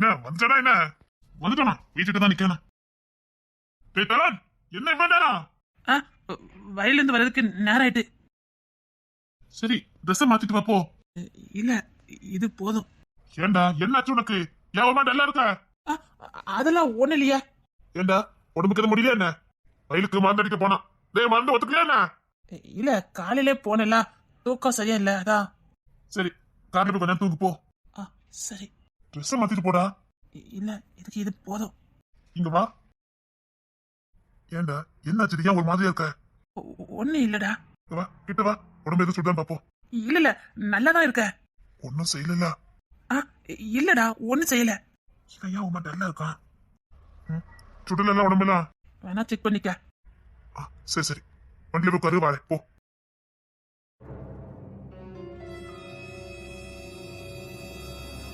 என்ன வந்துட்டா என்ன? வந்துட்டானா? வீட்டுக்கு தான் நிக்கணும் டேய் தலன் என்ன இவ்வளவு நேரம் ஆ வயலேருந்து வர்றதுக்கு நேரம் ஆயிட்டு சரி ட்ரெஸ் மாத்திட்டு வா போ. இல்ல இது போதும். ஏண்டா என்னாச்சு உனக்கு? ஏவமா நல்லா இருக்க? அதெல்லாம் ஒண்ணு இல்லையா. ஏண்டா உடம்புக்கு எதுவும் முடியல என்ன? வயலுக்கு மருந்து அடிக்க போனா டேய் மருந்து ஒத்துக்கலையா என்ன? இல்ல காலையிலே போனல தூக்கம் சரியா இல்ல அதான். சரி கார்ல போய் கொஞ்சம் தூக்கு போ. ஆ சரி. ட்ரெஸ் மாத்திட்டு போடா. இல்ல இதுக்கு இது போதும். இங்க வா. ஏண்டா என்னாச்சு? ஏன் ஒரு மாதிரியா இருக்க? ஒ- ஒண்ணு இல்லடா. வா கிட்ட வா. உடம்பு எதுவும் பாப்போம் இல்ல இல்ல நல்லாதான் இருக்க. ஒன்னும் செய்யல ஆ இல்லடா ஒண்ணும் செய்யல. ஏன் உமா டல்லா இருக்கான்? சுடல உடம்பெல்லாம் வேணா செக் பண்ணிக்க. ஆ, சரி சரி. வண்டியில போய் கரு வாரே போ.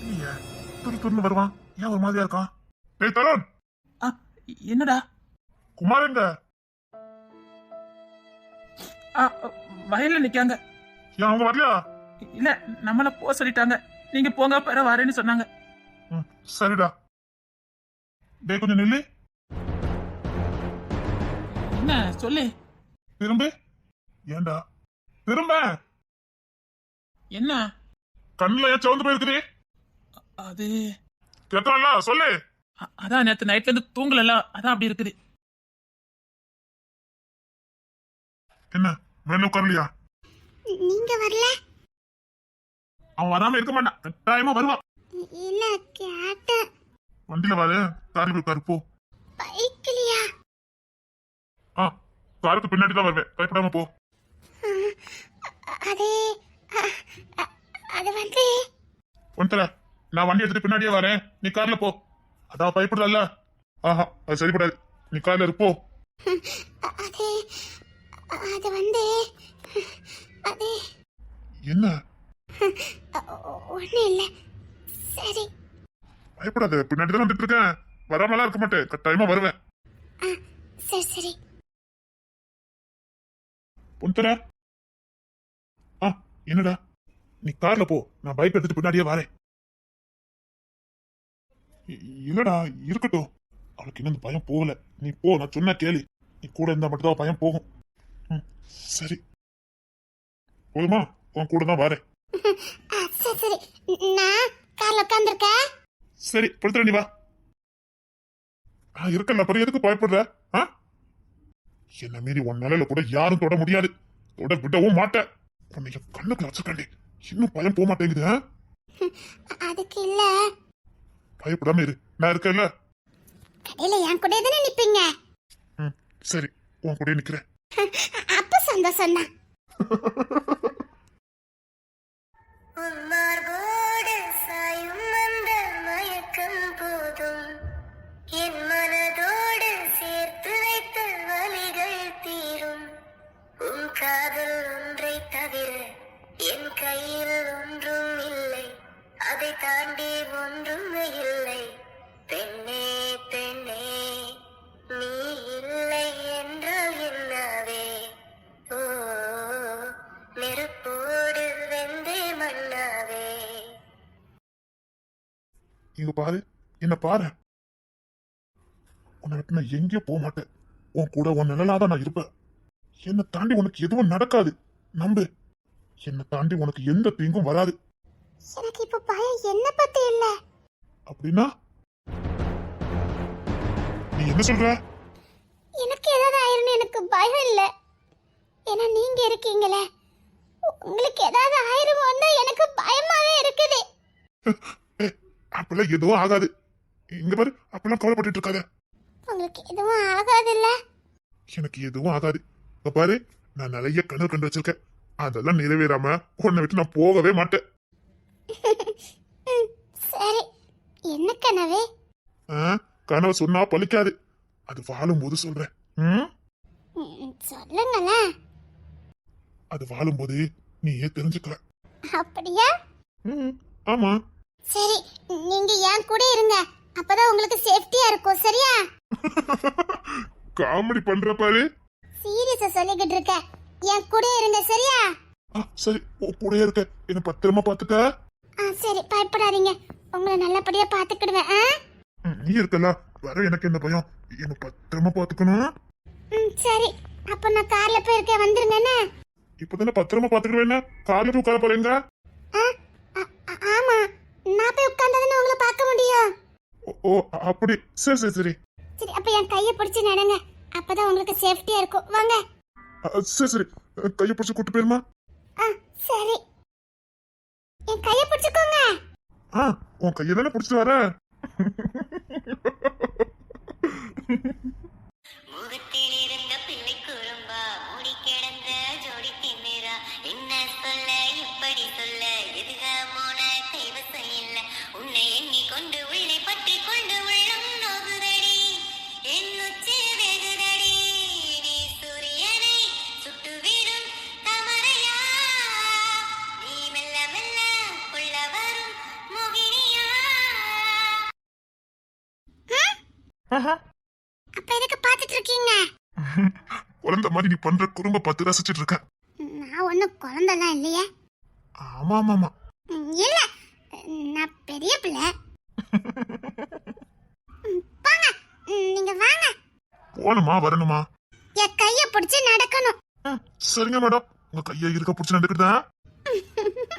இல்லையே. துரு துருன்னு வருவான். ஏன் ஒரு மாதிரியா இருக்கான்? டேய் தருண்! என்னடா? குமார் எங்க? ஆ வயல்ல நிக்காங்க. ஏன் அவங்க வரலையா? இல்ல நம்மள போ சொல்லிட்டாங்க. நீங்க போங்க பெற வரேன்னு சொன்னாங்க. சரிடா. டேய் கொஞ்சம் நில்லு. என்ன சொல்லு. திரும்ப. ஏன்டா? திரும்ப. என்ன? கண்ணுல ஏன் சிவந்து போயிருக்குது? அது கேட்கலாம்ல சொல்லு. அதான் நேத்து நைட்ல இருந்து தூங்கல அதான் அப்படி இருக்குது. என்ன வேணும் உட்காரலையா? நீங்க வரல? அவன் வராம இருக்க மாட்டான் கட்டாயமா வருவான் இல்ல கேட்டேன். வண்டியில வாரு கார்ல உட்காரு போ. பைக்கலையா? ஆ காருக்கு பின்னாடி தான் வருவேன் பயப்படாம போ. அது அது வந்து ஒன்றுல நான் வண்டி எடுத்துட்டு பின்னாடியே வரேன். நீ கார்ல போ. அதான் பயப்படல ஆஹா அது சரிப்படாது. நீ கார்ல இரு போ. அது அது வந்து அது. என்ன? ஒண்ணு இல்ல. சரி. பயப்படாத பின்னாடி தான் வந்துட்டு இருக்கேன் வராமலாம் இருக்க மாட்டேன். கட்டாயமா வருவேன். சரி சரி. பொன்தர. ஆ என்னடா? நீ கார்ல போ. நான் பைக் எடுத்துட்டு பின்னாடியே வரேன். இல்லடா இருக்கட்டும். அவளுக்கு இன்னும் பயம் போகல. நீ போ நான் சொன்னா கேளு. நீ கூட இருந்தா மட்டும் தான் பயம் போகும். சரி. போதுமா? உன் கூட தான் வரேன். சரி நான் கார்ல சரி படுத்துற நீ வா. ஆ இருக்கல அப்புறம் எதுக்கு பயப்படுற? ஆ? என்ன மீறி உன் நிலையில கூட யாரும் தொட முடியாது. தொட விடவும் மாட்டேன். உன்னை என் கண்ணுக்குள்ள வச்சிருக்கேன் இன்னும் பயம் போக மாட்டேங்குது? அதுக்கு இல்ல. பயப்படாம இரு. நான் இருக்கேன்ல. கடையில என் கூட தானே நிப்பீங்க? ம் சரி. உன் கூட நிக்கிறேன். அப்ப சந்தோஷம் தான். உன்மார்போடு சாயும் அந்த மயக்கம் போதும். என் மனதோடு சேர்த்து வைத்த வலிகள் தீரும். உன் காதல் ஒன்றை தவிர என் கையில் ஒன்றும் இல்லை. அதை தாண்டி ஒன்றும் பாரு. என்ன பாரு. உன்னை விட்டு நான் எங்கேயும் போக மாட்டேன். உன் கூட உன் நிழலாதான் நான் இருப்பேன். என்னை தாண்டி உனக்கு எதுவும் நடக்காது. நம்பு. என்னை தாண்டி உனக்கு எந்த தீங்கும் வராது. எனக்கு இப்ப பயம் என்ன பத்தி இல்ல. அப்படின்னா? நீ என்ன சொல்ற? எனக்கு ஏதாவது ஆயிரும்னு எனக்கு பயம் இல்ல. ஏன்னா நீங்க இருக்கீங்களே. உங்களுக்கு ஏதாவது ஆயிருமோன்னு எனக்கு பயமாவே இருக்குது. அப்பெல்லாம் எதுவும் ஆகாது. இங்க பாரு அப்பெல்லாம் கவலைப்பட்டுட்டு இருக்காத உங்களுக்கு எதுவும் ஆகாது இல்ல எனக்கு எதுவும் ஆகாது. இங்க பாரு நான் நிறைய கனவு கண்டு வச்சிருக்கேன். அதெல்லாம் நிறைவேறாம உன்னை விட்டு நான் போகவே மாட்டேன். சரி என்ன கனவு? கனவு சொன்னா பலிக்காது அது வாழும்போது சொல்றேன். ம்? ம், சொல்லுங்களேன் அது வாழும்போது நீயே தெரிஞ்சுக்கல அப்படியா? ஆமா. சரி நீங்க என் கூட இருங்க. அப்பதான் உங்களுக்கு சேஃப்டியா இருக்கும் சரியா? காமெடி பண்ற பாரு. சீரியஸா சொல்லிக்கிட்டு இருக்க. என் கூட இருங்க சரியா? சரி கூடயே இருக்க. என்ன பத்திரமா பாத்துக்க ஆ சரி பயப்படாதீங்க. உங்களை நல்லபடியா பாத்துக்கிடுவேன் நீ இருக்கல? வர எனக்கு என்ன பயம்? என்ன பத்திரமா பாத்துக்கணும் சரி. அப்ப நான் கார்ல போயிருக்கேன் வந்துருங்க என்ன? இப்பதானே பத்திரமா பாத்துக்கிடுவேன் கார்ல போய் உட்கார போறீங்க. ஆமா. நான் போய் உட்கார்ந்ததுன்னு உங்களை பார்க்க முடியும். ஓ, அப்படி. சரி சரி சரி. சரி அப்ப என் கையை பிடிச்சு நடங்க. அப்பதான் உங்களுக்கு சேஃப்டியா இருக்கும். வாங்க. சரி சரி. கையை பிடிச்சு கூட்டு போயிருமா ஆ சரி. என் கையை பிடிச்சுக்கோங்க. ஆ உன் கையை தானே பிடிச்சிட்டு வர? அப்ப எதுக்கு பாத்துட்டு இருக்கீங்க குழந்தை மாதிரி நீ பண்ற குறும்ப பார்த்து ரசிச்சிட்டு இருக்கேன் நான் ஒன்னும் குழந்தைலாம் இல்லையே. ஆமா ஆமா ஆமா இல்ல. நான் பெரிய பிள்ளை. போங்க. நீங்க வாங்க. போகணுமா வரணுமா? என் கைய பிடிச்சு நடக்கணும். சரிங்க மேடம். உங்க கையை இருக்க பிடிச்சி நடக்குதா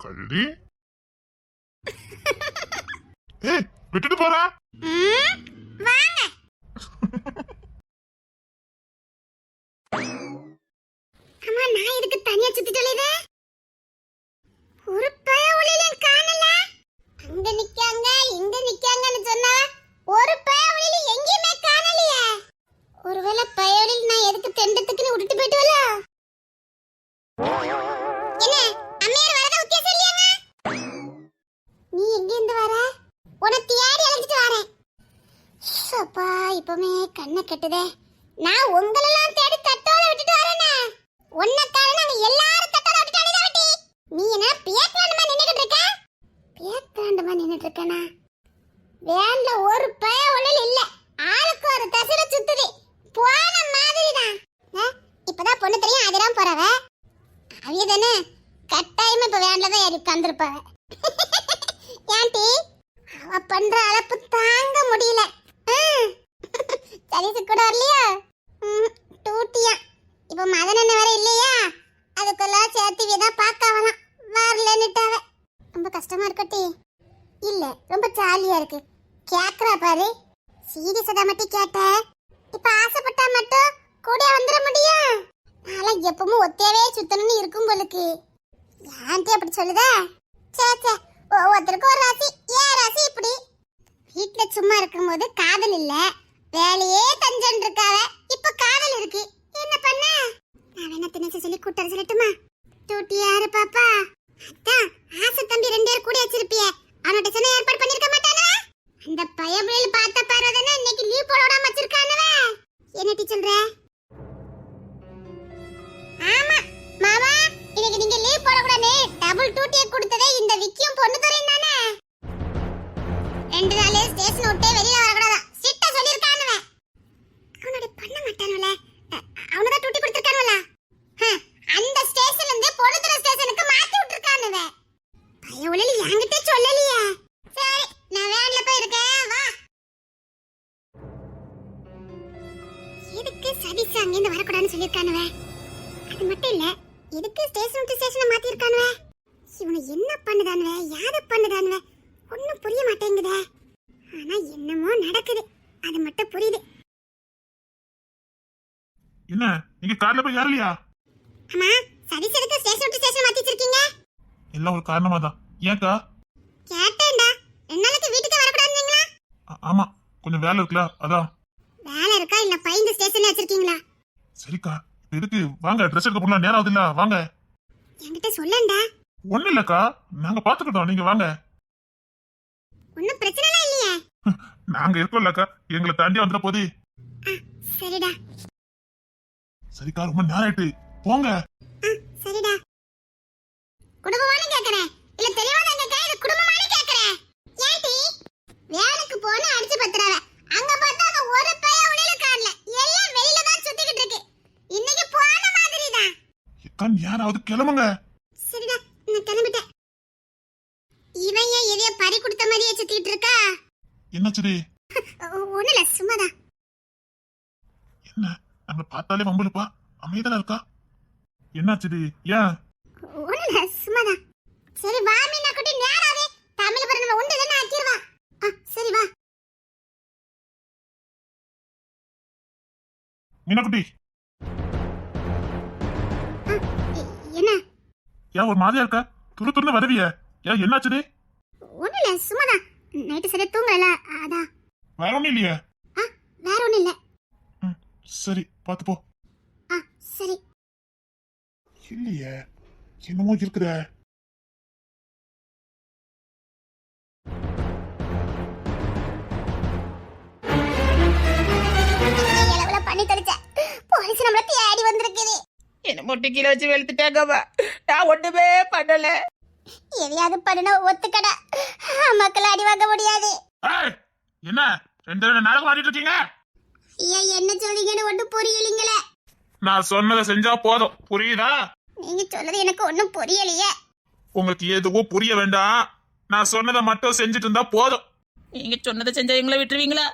கள்ளி. ஏய் விட்டுட்டு போறா. வாங்க. அம்மா நான் இதுக்கு தனியா சுத்தி சொல்லுது கண்ணை கட்டுதே. நான் உங்களெல்லாம் தேடி தட்டோட விட்டுட்டு வரேனே. உன்னைக்காக நாங்க எல்லாரும் தட்டோட விட்டுட்டு அடிதா நீ என்ன பியக்காண்டமா நின்னுகிட்டு இருக்க? பியக்காண்டமா நின்னுட்டு இருக்கேனா? வேன்ல ஒரு பய உடல் இல்ல. ஆளுக்கு ஒரு தசில சுத்துது. போன மாதிரிதான். ஆ, இப்பதான் பொண்ணு தெரியும் அதுதான் போறவ. அவிய தானே கட்டாயமா இப்ப வேன்ல தான் ஏறி உட்கார்ந்துருப்பாவ. ஏன்டி? அவ பண்ற அழப்பு தாங்க முடியல. ம். சரிசு கூட வரலையா? ம், டூட்டியா. இப்போ மதன் அண்ணன் வேற இல்லையா? அதுக்குள்ள சேர்த்து தான் பார்க்காவலாம். வரலன்னுட்டாவ. ரொம்ப கஷ்டமா இருக்கட்டி இல்ல ரொம்ப ஜாலியா இருக்கு. கேக்குறா பாரு. சீரியஸா மட்டும் கேட்ட. இப்ப ஆசைப்பட்டா மட்டும் கூட வந்துட முடியும். நான்லாம் எப்பவும் ஒத்தையவே சுத்தணும்னு இருக்கும் போலுக்கு. ஏன்டி அப்படி சொல்லுதா? சே சே ஒவ்வொருத்தருக்கும் ஒரு ராசி. ஏன் ராசி இப்படி? வீட்டுல சும்மா இருக்கும்போது காதல் இல்லை. வேலையே தஞ்சன் இருக்காவ. இப்ப காதல் இருக்கு. என்ன பண்ண? நான் வேணா தினசு சொல்லி கூட்டற சொல்லட்டுமா? டூட்டி யாரு பாப்பா? அதான் ஆசை தம்பி ரெண்டு பேர் கூட வச்சிருப்பிய. அவனோட சொன்ன ஏற்பாடு பண்ணிருக்க மாட்டானா? அந்த பயபுலில் பார்த்த பார்வதனா இன்னைக்கு லீவ் போட விடாம வச்சிருக்கானவ. டீ சொல்ற? ஆமா மாமா இன்னைக்கு நீங்க லீவ் போடக்கூடாது டபுள் டூட்டியை என்ன பண்ணுதானுவ? யாரு பண்ணுதானுவ? ஒண்ணும் புரிய மாட்டேங்குதே. ஆனா என்னமோ நடக்குது. அது மட்டும் புரியுது. என்ன? நீங்க கார்ல போய் ஏறலையா? அம்மா சதீஷ் எதுக்கு ஸ்டேஷன் விட்டு ஸ்டேஷன் மாத்தி வச்சிருக்கீங்க? எல்லாம் ஒரு காரணமா தான் ஏன்க்கா? கேட்டேன்டா. ரெண்டு நாளைக்கு வீட்டுக்கு வரக்கூடாதுங்களா ஆமா. கொஞ்சம் வேலை இருக்குல்ல அதான். வேலை இருக்கா? இல்ல பையன் ஸ்டேஷன்ல வச்சிருக்கீங்களா? சரிக்கா. இப்ப எதுக்கு? வாங்க ட்ரெஸ் எடுக்க போனா நேரம் ஆகுதுல்ல. வாங்க. என்கிட்ட சொல்லண்டா. ஒண்ணு இல்லக்கா. நாங்க பாத்துக்கிட்டோம். நீங்க வாங்க. ஒன்னும் பிரச்சனைலாம் இல்லையே. நாங்க இருக்கோம்லக்கா. எங்களை தாண்டி வந்துட போதே. சரிடா. சரிக்கா ரொம்ப நேரம் ஆயிட்டு. போங்க. சரிடா. குடும்பமான கேக்குறேன். இல்ல தெளிவாத கேக்குறேன். இது குடும்பமான கேக்குறேன். ஏன்டி? வேலைக்கு போன அடிச்சு பத்துறாவ அங்க பார்த்தா அங்க ஒரு பைய உளியில காணல. எல்லாம் வெளியில தான் சுத்திக்கிட்டு இருக்கு. இன்னைக்கு போன மாதிரி தான் அக்கா யாராவது கிளம்புங்க. சரிடா. நான் கிளம்பிட்டேன் இவன் எதையோ பறி கொடுத்த மாதிரியே சுத்திட்டு இருக்கா? என்னாச்சுடி? ஒண்ணு இல்ல சும்மாதான். என்ன? நம்ம பார்த்தாலே வம்புலுப்பா அமைதியா இருக்கா? என்னாச்சுடி? ஏன்? ஒண்ணு இல்ல சும்மாதான். சரி வா மீனா குட்டி நேராவே. தமிழ் பிறகு நம்ம உண்டு தானே ஆக்கிடுவா சரி வா. மீனாக்குட்டி எ- ஏன் ஒரு மாதிரியா இருக்க? துரு துருன்னு வருவிய. ஏன் என்னாச்சுடி? ஒண்ணு இல்ல சும்மாதான். நைட்டு சரியா தூங்கல அதான். வேற ஒண்ணும் இல்லையே? ஆ, வேற ஒண்ணு இல்ல. சரி பாத்து போ. ஆ சரி. இல்லையே. என்னமோ இருக்குத. பண்ணி தொலைச்ச போலீஸ் நம்மள தேடி வந்திருக்குது. என்ன முட்டி கீழே வச்சு வெளுத்துட்டாங்கம்மா நான் ஒண்ணுமே பண்ணல. எதையாவது பண்ணணும் ஒத்துக்கடா. மக்கள் அடி வாங்க முடியாது. என்ன? ரெண்டு ரெண்டு நாடகம் ஆடிட்டு இருக்கீங்க? ஐயா என்ன சொல்றீங்கன்னு ஒண்ணும் புரியலீங்களே. நான் சொன்னதை செஞ்சா போதும். புரியுதா? நீங்க சொல்றது எனக்கு ஒண்ணும் புரியலையே. உங்களுக்கு எதுவும் புரிய வேண்டாம். நான் சொன்னதை மட்டும் செஞ்சுட்டு இருந்தா போதும். நீங்க சொன்னதை செஞ்சா எங்களை விட்டுருவீங்களா?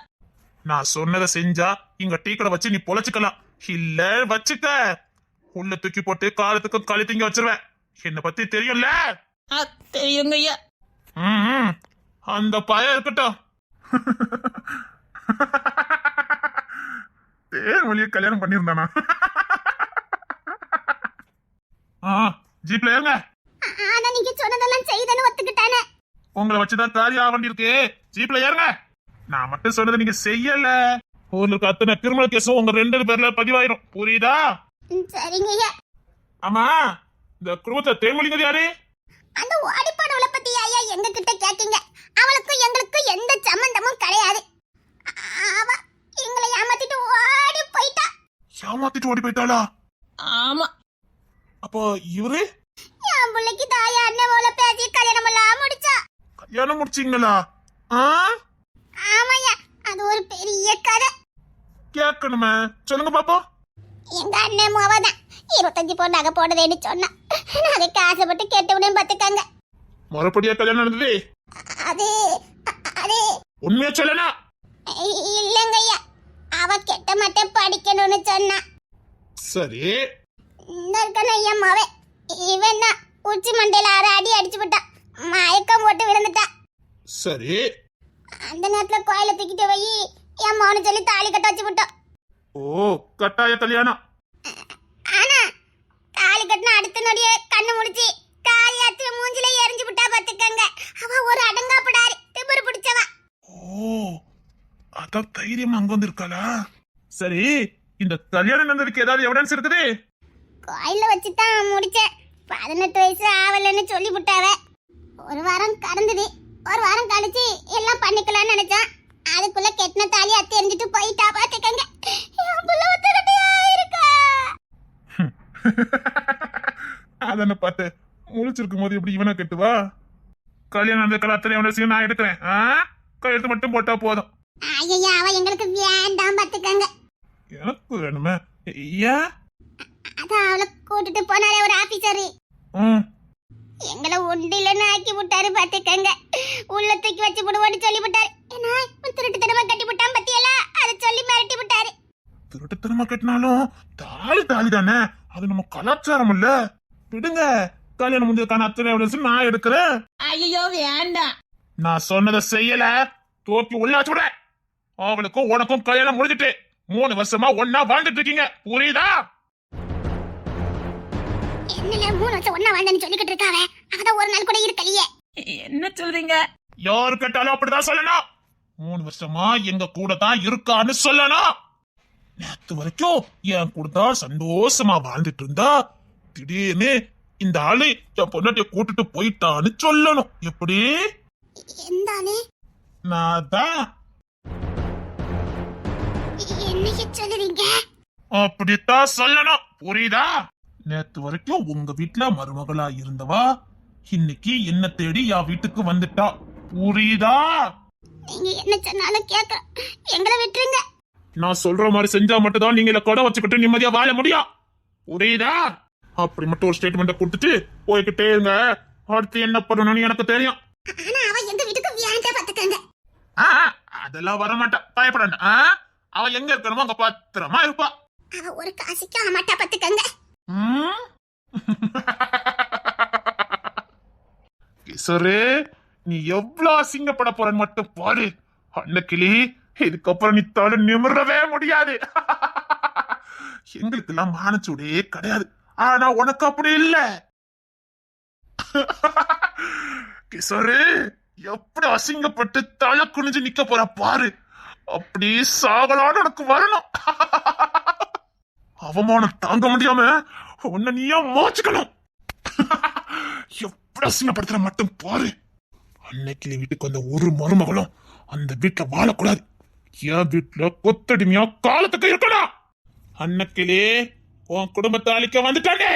நான் சொன்னதை செஞ்சா இங்க டீ கடை வச்சு நீ பொழைச்சுக்கலாம். இல்ல வச்சுக்க. உள்ள தூக்கி போட்டு காலத்துக்கும் கழுத்திங்க வச்சிருவேன். என்ன பத்தி தெரியும்ல? ஆ தெரியுங்க ஐயா ம், ம். அந்த பயம் இருக்கட்டும். தேர்மொழியை கல்யாணம் பண்ணியிருந்தானா? ஆ ஜீப்ல ஏறுங்க ஆ- ஆனா நீங்க சொன்னதெல்லாம் செய்தேன்னு ஒத்துக்கிட்டானே. உங்களை வச்சுதான் காரியம் ஆக வேண்டியிருக்கு. ஜீப்ல ஏறுங்க. நான் மட்டும் சொன்னதை நீங்க செய்யல. ஊர்ல இருக்க அத்தனை கிரிமினல் கேஸும் உங்க ரெண்டு பேர்ல பதிவாயிரும். புரியுதா? சரிங்க ஐயா. ஆமா இந்த குடும்பத்தை தேர்மொழிங்கிறது யாரு? அந்த ஓடிப்பாடவளை பத்தி ஐயா எங்க கிட்ட கேட்டீங்க. அவளுக்கும் எங்களுக்கும் எந்த சம்பந்தமும் கிடையாது. அவ எங்களை ஏமாத்திட்டு ஓடி போயிட்டா. ஏமாத்திட்டு ஓடி போயிட்டாளா? ஆமா. அப்போ இவரு? என் பிள்ளைக்கு தாயா அண்ணன் போல பேசி கல்யாணம் எல்லாம் முடிச்சா. கல்யாணம் முடிச்சீங்களா? ஆ? ஆமாய்யா அது ஒரு பெரிய கதை. கேட்கணுமே. சொல்லுங்க பாப்போம். எங்க அண்ணன் மோவதான் இருபத்தஞ்சு பொண்ணு நகை போடுதேன்னு சொன்னா நான் அதுக்கு ஆசைப்பட்டு கேட்டவுடனே பார்த்துக்கங்க மறுபடியா கல்யாணம் நடந்தது? அது அது. உண்மையா சொல்லனா? இ- இல்லைங்க ஐயா. அவ கெட்ட மட்டும் படிக்கணும்னு சொன்னா சரி. இருக்கான ஐயா மாவே. இவன் தான் உச்சி மண்டையில அரை அடி அடிச்சு விட்டான் மயக்கம் போட்டு விழுந்துட்டான். சரி. அந்த நேரத்துல கோயில தூக்கிட்டு போய் என் மௌன சொல்லி தாலி கட்ட வச்சு விட்டோம் ஓ கட்டாய கல்யாணம். ஆனா தாலி கட்டின அடுத்த நொடியே கண்ணு முடிச்சு காரியாத்துல மூஞ்சில எரிஞ்சு விட்டா பாத்துக்கங்க. அவ ஒரு அடங்காப்படாரு திமிரு பிடிச்சவ. ஓ அதான் தைரியம் அங்க வந்து இருக்காளா சரி இந்த கல்யாணம் நடந்ததுக்கு ஏதாவது எவிடன்ஸ் இருக்குது? கோயில்ல வச்சு தான் முடிச்சேன் பதினெட்டு வயசு ஆவலன்னு சொல்லி விட்டாவ ஒரு வாரம் கடந்தது. ஒரு வாரம் கழிச்சு எல்லாம் பண்ணிக்கலாம்னு நினைச்சேன். அதுக்குள்ள கெட்டின தாலி அத்தி எரிஞ்சிட்டு போயிட்டா பாத்துக்கங்க. அதன பார்த்து? முழிச்சிருக்கும் போது எப்படி இவனை கட்டுவா? கல்யாணம் நடந்த அத்தனை எவனசியும் நான் எடுக்கிறேன். கையெழுத்து மட்டும் போட்டா போதும். ஐயா அவ எங்களுக்கு வேண்டாம் பாத்துக்கங்க. எனக்கு வேணுமே. ஏன் அதான் அவளை கூட்டிட்டு போனாரே ஒரு ஆபீசரு. எங்களை இல்லைன்னு ஆக்கி விட்டாரு பாத்துக்கங்க. உள்ள தூக்கி வச்சு விடுவோன்னு சொல்லி விட்டாரு இவன் திருட்டுத்தனமா கட்டி விட்டான் பத்தியலா? அதை சொல்லி மிரட்டி விட்டாரு திருட்டுத்தனமா கட்டினாலும் தாலி தாலி தானே? அது நம்ம கலாச்சாரம் இல்ல. விடுங்க. கல்யாணம் முடிஞ்சதுக்கான அத்தனை எவிடன்ஸ் நான் எடுக்கிறேன்? ஐயோ வேண்டாம். நான் சொன்னதை செய்யல. தூக்கி உள்ள வச்சு விட அவளுக்கும் உனக்கும் கல்யாணம் முடிஞ்சிட்டு மூணு வருஷமா ஒன்னா வாழ்ந்துட்டு இருக்கீங்க. புரியுதா? என்னல மூணு வருஷம் ஒன்னா வாழ்ந்தேன்னு சொல்லிக்கிட்டு இருக்காவ? அவதான் ஒரு நாள் கூட இருக்கலையே. என்ன சொல்றீங்க? யாரு கேட்டாலும் அப்படிதான் சொல்லணும். மூணு வருஷமா எங்க கூட தான் இருக்கான்னு சொல்லணும் நேத்து வரைக்கும் என் கூட தான் சந்தோஷமா வாழ்ந்துட்டு இருந்தா திடீர்னு இந்த ஆளு என் பொண்டாட்டிய கூட்டிட்டு போயிட்டான்னு சொல்லணும். எப்படி? நான் தான் அப்படித்தான் சொல்லணும். புரியுதா? நேத்து வரைக்கும் உங்க வீட்ல மருமகளா இருந்தவா இன்னைக்கு என்ன தேடி என் வீட்டுக்கு வந்துட்டா. புரியுதா? நீங்க என்ன சொன்னாலும் கேக்குறோம் எங்களை விட்டுருங்க. நான் சொல்ற மாதிரி செஞ்சா மட்டும்தான் நீங்க கொடை வச்சுக்கிட்டு நிம்மதியா வாழ முடியும். புரியுதா? அப்படி மட்டும் ஒரு ஸ்டேட்மெண்ட்டை கொடுத்துட்டு போய்கிட்டே இருங்க. அடுத்து என்ன பண்ணணும்னு எனக்கு தெரியும். ஆனா அவ ஆ, அதெல்லாம் வர மாட்டா பயப்படாத ஆ? அவ எங்க இருக்கணுமோ அங்க பத்திரமா இருப்பா. அவ ஒரு காசுக்கு ஆமாட்டா பாத்துக்கங்க ம்? நீ எவ்வளவு அசிங்கப்பட போறன்னு மட்டும் பாரு. அன்னக்கிளி இதுக்கப்புறம் நீ தலை நிமிரவே முடியாது. எங்களுக்கு எல்லாம் மானச்சூடே கிடையாது. ஆனா உனக்கு அப்படி இல்ல. கிஷோரு எப்படி அசிங்கப்பட்டு தலை குனிஞ்சு நிக்க போற பாரு. அப்படி சாகலான்னு உனக்கு வரணும். அவமானம் தாங்க முடியாம உன்னை நீயா மோச்சுக்கணும். எப்படி அசிங்கப்படுத்துற மட்டும் பாரு. அன்னைக்கு வீட்டுக்கு வந்த ஒரு மருமகளும் அந்த வீட்டில் வாழக்கூடாது. என் வீட்டில் கொத்தடிமையா காலத்துக்கு இருக்கணும். அன்னைக்கிலே உன் குடும்பத்தை அழிக்க வந்துட்டானே.